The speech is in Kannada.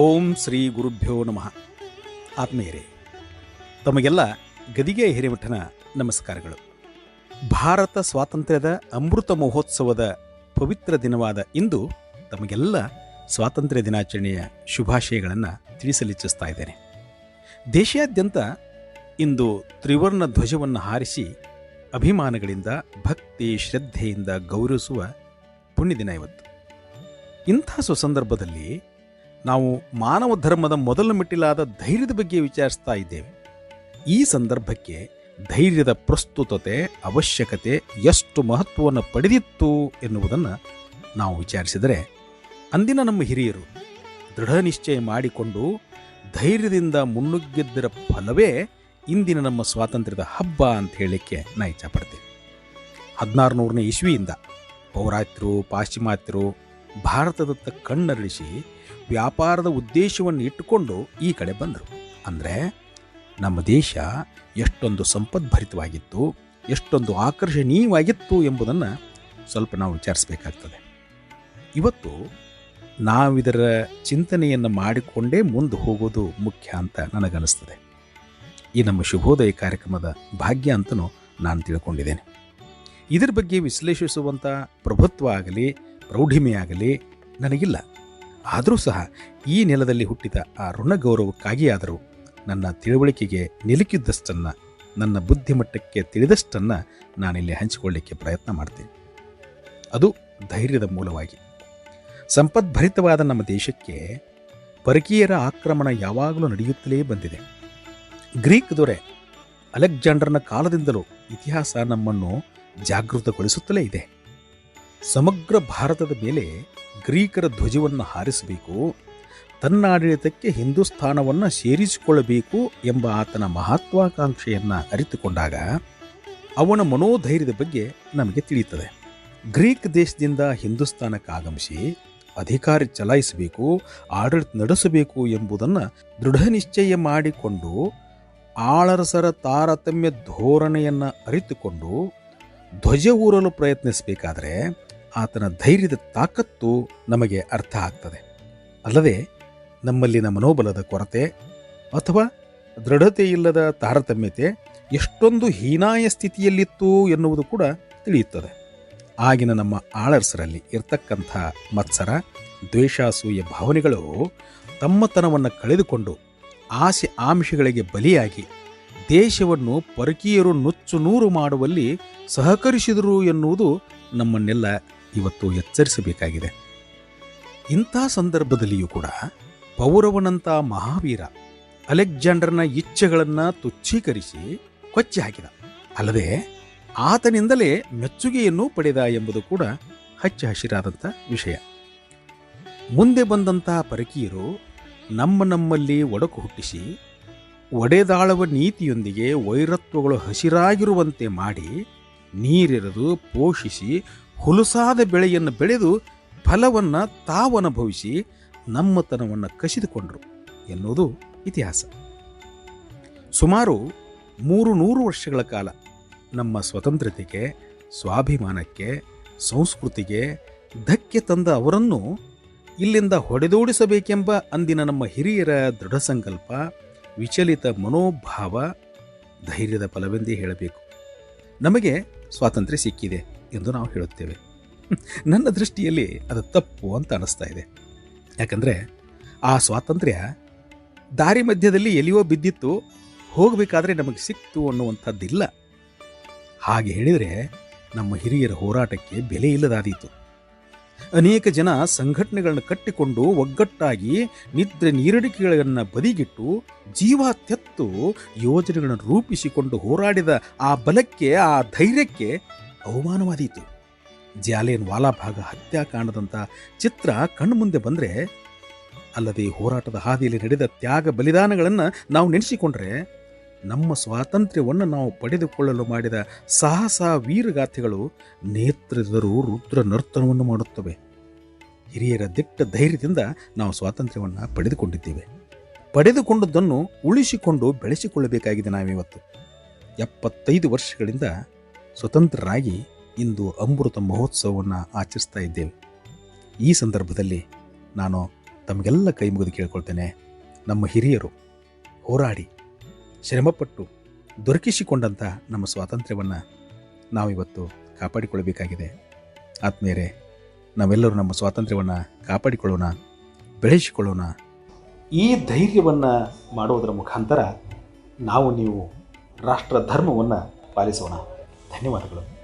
ಓಂ ಶ್ರೀ ಗುರುಭ್ಯೋ ನಮಃ. ಆತ್ಮೀಯರೇ, ತಮಗೆಲ್ಲ ಗದಿಗೆ ಹಿರೇಮಠನ ನಮಸ್ಕಾರಗಳು. ಭಾರತ ಸ್ವಾತಂತ್ರ್ಯದ ಅಮೃತ ಮಹೋತ್ಸವದ ಪವಿತ್ರ ದಿನವಾದ ಇಂದು ತಮಗೆಲ್ಲ ಸ್ವಾತಂತ್ರ್ಯ ದಿನಾಚರಣೆಯ ಶುಭಾಶಯಗಳನ್ನು ತಿಳಿಸಲಿಚ್ಛಿಸ್ತಾ ಇದ್ದೇನೆ. ದೇಶಾದ್ಯಂತ ಇಂದು ತ್ರಿವರ್ಣ ಧ್ವಜವನ್ನು ಹಾರಿಸಿ ಅಭಿಮಾನಗಳಿಂದ, ಭಕ್ತಿ, ಶ್ರದ್ಧೆಯಿಂದ ಗೌರವಿಸುವ ಪುಣ್ಯದಿನ ಇವತ್ತು. ಇಂಥ ಸುಸಂದರ್ಭದಲ್ಲಿ ನಾವು ಮಾನವ ಧರ್ಮದ ಮೊದಲ ಮೆಟ್ಟಿಲಾದ ಧೈರ್ಯದ ಬಗ್ಗೆ ವಿಚಾರಿಸ್ತಾ ಇದ್ದೇವೆ. ಈ ಸಂದರ್ಭಕ್ಕೆ ಧೈರ್ಯದ ಪ್ರಸ್ತುತತೆ, ಅವಶ್ಯಕತೆ ಎಷ್ಟು ಮಹತ್ವವನ್ನು ಪಡೆದಿತ್ತು ಎನ್ನುವುದನ್ನು ನಾವು ವಿಚಾರಿಸಿದರೆ, ಅಂದಿನ ನಮ್ಮ ಹಿರಿಯರು ದೃಢ ನಿಶ್ಚಯ ಮಾಡಿಕೊಂಡು ಧೈರ್ಯದಿಂದ ಮುನ್ನುಗ್ಗಿದ್ದರ ಫಲವೇ ಇಂದಿನ ನಮ್ಮ ಸ್ವಾತಂತ್ರ್ಯದ ಹಬ್ಬ ಅಂತ ಹೇಳಲಿಕ್ಕೆ ನಾ ಇಚ್ಛಪಡ್ತೇನೆ. ಹದಿನಾರು ನೂರನೇ ಇಸ್ವಿಯಿಂದ ಪೌರಾತ್ಯರು, ಪಾಶ್ಚಿಮಾತ್ಯರು ಭಾರತದತ್ತ ಕಣ್ಣರಳಿಸಿ ವ್ಯಾಪಾರದ ಉದ್ದೇಶವನ್ನು ಇಟ್ಟುಕೊಂಡು ಈ ಕಡೆ ಬಂದರು. ಅಂದರೆ ನಮ್ಮ ದೇಶ ಎಷ್ಟೊಂದು ಸಂಪದ್ಭರಿತವಾಗಿತ್ತು, ಎಷ್ಟೊಂದು ಆಕರ್ಷಣೀಯವಾಗಿತ್ತು ಎಂಬುದನ್ನು ಸ್ವಲ್ಪ ನಾವು ವಿಚಾರಿಸಬೇಕಾಗ್ತದೆ. ಇವತ್ತು ನಾವಿದರ ಚಿಂತನೆಯನ್ನು ಮಾಡಿಕೊಂಡೇ ಮುಂದೆ ಹೋಗೋದು ಮುಖ್ಯ ಅಂತ ನನಗನ್ನಿಸ್ತದೆ. ಈ ನಮ್ಮ ಶುಭೋದಯ ಕಾರ್ಯಕ್ರಮದ ಭಾಗ್ಯ ಅಂತಲೂ ನಾನು ತಿಳ್ಕೊಂಡಿದ್ದೇನೆ. ಇದರ ಬಗ್ಗೆ ವಿಶ್ಲೇಷಿಸುವಂಥ ಪ್ರಭುತ್ವ ಆಗಲಿ ಪ್ರೌಢಿಮೆ ಆಗಲಿ ನನಗಿಲ್ಲ. ಆದರೂ ಸಹ ಈ ನೆಲದಲ್ಲಿ ಹುಟ್ಟಿದ ಆ ಋಣಗೌರವಕ್ಕಾಗಿಯಾದರೂ ನನ್ನ ತಿಳುವಳಿಕೆಗೆ ನಿಲುಕಿದ್ದಷ್ಟನ್ನು, ನನ್ನ ಬುದ್ಧಿಮಟ್ಟಕ್ಕೆ ತಿಳಿದಷ್ಟನ್ನು ನಾನಿಲ್ಲಿ ಹಂಚಿಕೊಳ್ಳಿಕ್ಕೆ ಪ್ರಯತ್ನ ಮಾಡ್ತೀನಿ. ಅದು ಧೈರ್ಯದ ಮೂಲವಾಗಿ. ಸಂಪದ್ಭರಿತವಾದ ನಮ್ಮ ದೇಶಕ್ಕೆ ಪರಕೀಯರ ಆಕ್ರಮಣ ಯಾವಾಗಲೂ ನಡೆಯುತ್ತಲೇ ಬಂದಿದೆ. ಗ್ರೀಕ್ ದೊರೆ ಅಲೆಕ್ಸಾಂಡರ್ನ ಕಾಲದಿಂದಲೂ ಇತಿಹಾಸ ನಮ್ಮನ್ನು ಜಾಗೃತಗೊಳಿಸುತ್ತಲೇ ಇದೆ. ಸಮಗ್ರ ಭಾರತದ ಮೇಲೆ ಗ್ರೀಕರ ಧ್ವಜವನ್ನು ಹಾರಿಸಬೇಕು ತನ್ನ ಆಡಳಿತಕ್ಕೆ ಹಿಂದೂಸ್ಥಾನವನ್ನು ಸೇರಿಸಿಕೊಳ್ಳಬೇಕು ಎಂಬ ಆತನ ಮಹತ್ವಾಕಾಂಕ್ಷೆಯನ್ನು ಅರಿತುಕೊಂಡಾಗ ಅವನ ಮನೋಧೈರ್ಯದ ಬಗ್ಗೆ ನಮಗೆ ತಿಳಿಯುತ್ತದೆ. ಗ್ರೀಕ್ ದೇಶದಿಂದ ಹಿಂದೂಸ್ಥಾನಕ್ಕೆ ಆಗಮಿಸಿ ಅಧಿಕಾರ ಚಲಾಯಿಸಬೇಕು, ಆಡಳಿತ ನಡೆಸಬೇಕು ಎಂಬುದನ್ನು ದೃಢ ನಿಶ್ಚಯ ಮಾಡಿಕೊಂಡು ಆಳರಸರ ತಾರತಮ್ಯ ಧೋರಣೆಯನ್ನು ಅರಿತುಕೊಂಡು ಧ್ವಜ ಊರಲು ಪ್ರಯತ್ನಿಸಬೇಕಾದರೆ ಆತನ ಧೈರ್ಯದ ತಾಕತ್ತು ನಮಗೆ ಅರ್ಥ ಆಗ್ತದೆ. ಅಲ್ಲದೆ ನಮ್ಮಲ್ಲಿನ ಮನೋಬಲದ ಕೊರತೆ ಅಥವಾ ದೃಢತೆಯಿಲ್ಲದ ತಾರತಮ್ಯತೆ ಎಷ್ಟೊಂದು ಹೀನಾಯ ಸ್ಥಿತಿಯಲ್ಲಿತ್ತು ಎನ್ನುವುದು ಕೂಡ ತಿಳಿಯುತ್ತದೆ. ಆಗಿನ ನಮ್ಮ ಆಳರ್ಸರಲ್ಲಿ ಇರ್ತಕ್ಕಂಥ ಮತ್ಸರ, ದ್ವೇಷಾಸೂಯ ಭಾವನೆಗಳು ತಮ್ಮತನವನ್ನು ಕಳೆದುಕೊಂಡು ಆಸೆ ಆಮಿಷಗಳಿಗೆ ಬಲಿಯಾಗಿ ದೇಶವನ್ನು ಪರಕೀಯರು ನುಚ್ಚು ನೂರು ಮಾಡುವಲ್ಲಿ ಸಹಕರಿಸಿದರು ಎನ್ನುವುದು ನಮ್ಮನ್ನೆಲ್ಲ ಇವತ್ತು ಎಚ್ಚರಿಸಬೇಕಾಗಿದೆ. ಇಂಥ ಸಂದರ್ಭದಲ್ಲಿಯೂ ಕೂಡ ಪೌರವನಂಥ ಮಹಾವೀರ ಅಲೆಕ್ಸಾಂಡರ್ನ ಇಚ್ಛೆಗಳನ್ನು ತುಚ್ಛೀಕರಿಸಿ ಕೊಚ್ಚಿ ಹಾಕಿದ. ಅಲ್ಲದೆ ಆತನಿಂದಲೇ ಮೆಚ್ಚುಗೆಯನ್ನು ಪಡೆದ ಎಂಬುದು ಕೂಡ ಹಚ್ಚ ಹಸಿರಾದಂಥ ವಿಷಯ. ಮುಂದೆ ಬಂದಂತಹ ಪರಕೀಯರು ನಮ್ಮ ನಮ್ಮಲ್ಲಿ ಒಡಕು ಹುಟ್ಟಿಸಿ ಒಡೆದಾಳವ ನೀತಿಯೊಂದಿಗೆ ವೈರತ್ವಗಳು ಹಸಿರಾಗಿರುವಂತೆ ಮಾಡಿ ನೀರೆರೆದು ಪೋಷಿಸಿ ಹುಲುಸಾದ ಬೆಳೆಯನ್ನು ಬೆಳೆದು ಫಲವನ್ನು ತಾವನುಭವಿಸಿ ನಮ್ಮತನವನ್ನು ಕಸಿದುಕೊಂಡರು ಎನ್ನುವುದು ಇತಿಹಾಸ. ಸುಮಾರು ಮೂರು ನೂರು ವರ್ಷಗಳ ಕಾಲ ನಮ್ಮ ಸ್ವತಂತ್ರತೆಗೆ ಸ್ವಾಭಿಮಾನಕ್ಕೆ, ಸಂಸ್ಕೃತಿಗೆ ಧಕ್ಕೆ ತಂದ ಅವರನ್ನು ಇಲ್ಲಿಂದ ಹೊಡೆದೋಡಿಸಬೇಕೆಂಬ ಅಂದಿನ ನಮ್ಮ ಹಿರಿಯರ ದೃಢ ಸಂಕಲ್ಪ, ವಿಚಲಿತ ಮನೋಭಾವ, ಧೈರ್ಯದ ಫಲವೆಂದೇ ಹೇಳಬೇಕು. ನಮಗೆ ಸ್ವಾತಂತ್ರ್ಯ ಸಿಕ್ಕಿದೆ ಎಂದು ನಾವು ಹೇಳುತ್ತೇವೆ. ನನ್ನ ದೃಷ್ಟಿಯಲ್ಲಿ ಅದು ತಪ್ಪು ಅಂತ ಅನ್ನಿಸ್ತಾ ಇದೆ. ಯಾಕಂದರೆ ಆ ಸ್ವಾತಂತ್ರ್ಯ ದಾರಿ ಮಧ್ಯದಲ್ಲಿ ಎಲ್ಲಿಯೋ ಬಿದ್ದಿತ್ತು, ಹೋಗಬೇಕಾದ್ರೆ ನಮಗೆ ಸಿಕ್ತು ಅನ್ನುವಂಥದ್ದಿಲ್ಲ. ಹಾಗೆ ಹೇಳಿದರೆ ನಮ್ಮ ಹಿರಿಯರ ಹೋರಾಟಕ್ಕೆ ಬೆಲೆ ಇಲ್ಲದಾದೀತು. ಅನೇಕ ಜನ ಸಂಘಟನೆಗಳನ್ನು ಕಟ್ಟಿಕೊಂಡು ಒಗ್ಗಟ್ಟಾಗಿ ನಿದ್ರೆ ನೀರಡಿಕೆಗಳನ್ನು ಬದಿಗಿಟ್ಟು ಜೀವ ತೆತ್ತು ಯೋಜನೆಗಳನ್ನು ರೂಪಿಸಿಕೊಂಡು ಹೋರಾಡಿದ ಆ ಬಲಕ್ಕೆ, ಆ ಧೈರ್ಯಕ್ಕೆ ಅವಮಾನವಾದೀತು ಜಾಲೇನ್ ವಾಲಾಭಾಗ ಹತ್ಯಾಕಾಂಡದಂಥ ಚಿತ್ರ ಕಣ್ಮುಂದೆ ಬಂದರೆ, ಅಲ್ಲದೆ ಹೋರಾಟದ ಹಾದಿಯಲ್ಲಿ ನಡೆದ ತ್ಯಾಗ ಬಲಿದಾನಗಳನ್ನು ನಾವು ನೆನೆಸಿಕೊಂಡ್ರೆ, ನಮ್ಮ ಸ್ವಾತಂತ್ರ್ಯವನ್ನು ನಾವು ಪಡೆದುಕೊಳ್ಳಲು ಮಾಡಿದ ಸಾಹಸ ವೀರಗಾಥೆಗಳು ನೇತ್ರದರು ರುದ್ರ ನರ್ತನವನ್ನು ಮಾಡುತ್ತವೆ. ಹಿರಿಯರ ದಿಟ್ಟ ಧೈರ್ಯದಿಂದ ನಾವು ಸ್ವಾತಂತ್ರ್ಯವನ್ನು ಪಡೆದುಕೊಂಡಿದ್ದೇವೆ. ಪಡೆದುಕೊಂಡದ್ದನ್ನು ಉಳಿಸಿಕೊಂಡು ಬೆಳೆಸಿಕೊಳ್ಳಬೇಕಾಗಿದೆ ನಾವಿವತ್ತು. ಎಪ್ಪತ್ತೈದು ವರ್ಷಗಳಿಂದ ಸ್ವತಂತ್ರರಾಗಿ ಇಂದು ಅಮೃತ ಮಹೋತ್ಸವವನ್ನು ಆಚರಿಸ್ತಾ ಇದ್ದೇವೆ. ಈ ಸಂದರ್ಭದಲ್ಲಿ ನಾನು ತಮಗೆಲ್ಲ ಕೈ ಮುಗಿದು ಕೇಳ್ಕೊಳ್ತೇನೆ. ನಮ್ಮ ಹಿರಿಯರು ಹೋರಾಡಿ ಶ್ರಮಪಟ್ಟು ದೊರಕಿಸಿಕೊಂಡಂಥ ನಮ್ಮ ಸ್ವಾತಂತ್ರ್ಯವನ್ನು ನಾವಿವತ್ತು ಕಾಪಾಡಿಕೊಳ್ಳಬೇಕಾಗಿದೆ. ಆತ್ಮೀಯರೇ, ನಾವೆಲ್ಲರೂ ನಮ್ಮ ಸ್ವಾತಂತ್ರ್ಯವನ್ನು ಕಾಪಾಡಿಕೊಳ್ಳೋಣ, ಬೆಳೆಸಿಕೊಳ್ಳೋಣ ಈ ಧೈರ್ಯವನ್ನು ಮಾಡುವುದರ ಮುಖಾಂತರ ನಾವು ನೀವು ರಾಷ್ಟ್ರ ಧರ್ಮವನ್ನು ಪಾಲಿಸೋಣ. ಧನ್ಯವಾದಗಳು.